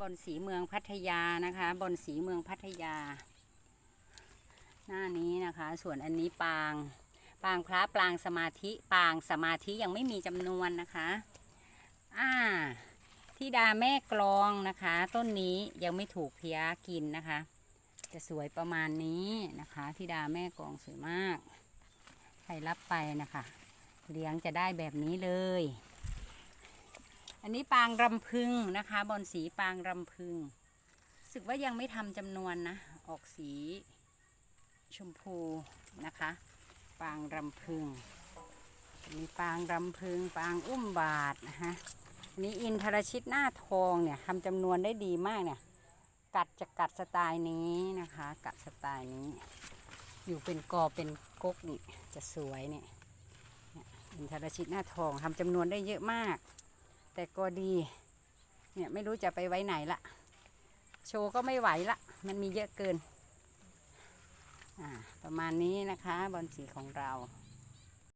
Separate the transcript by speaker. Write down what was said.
Speaker 1: บอนสีเมืองพัทยานะคะบอนสีเมืองพัทยา หน้านี้นะคะ ส่วนอันนี้ปาง ปางพระปางสมาธิปางสมาธิยังไม่มีจำนวนนะคะอ่าที่ดาแม่กลองนะคะ ต้นนี้ยังไม่ถูกพยากินนะคะ จะสวยประมาณนี้นะคะที่ดาแม่กลองสวยมาก ใครรับไปนะคะ เลี้ยงจะได้แบบนี้เลย อันนี้ปางรำพึงนะคะบอนสีปางรำพึงสึกว่ายังไม่ทำจำนวนนะ ออกสีชมพูนะคะ ปางรำพึงมีปางรำพึง ปางอุ้มบาทนะคะน,นี้อินทรชิตหน้าทองเนี่ยทำจำนวนได้ดีมากเนี่ย กัดจะกัดสไตล์นี้นะคะ กัดสไตล์นี้ อยู่เป็นกอเป็นกกนี่จะสวยเนี่ยอินทรชิตหน้าทองทำจำนวนได้เยอะมาก แต่ก็ดี เนี่ยไม่รู้จะไปไว้ไหนละโชว์ก็ไม่ไหวละมันมีเยอะเกิน อ่า ประมาณนี้นะคะบอลสีของเรา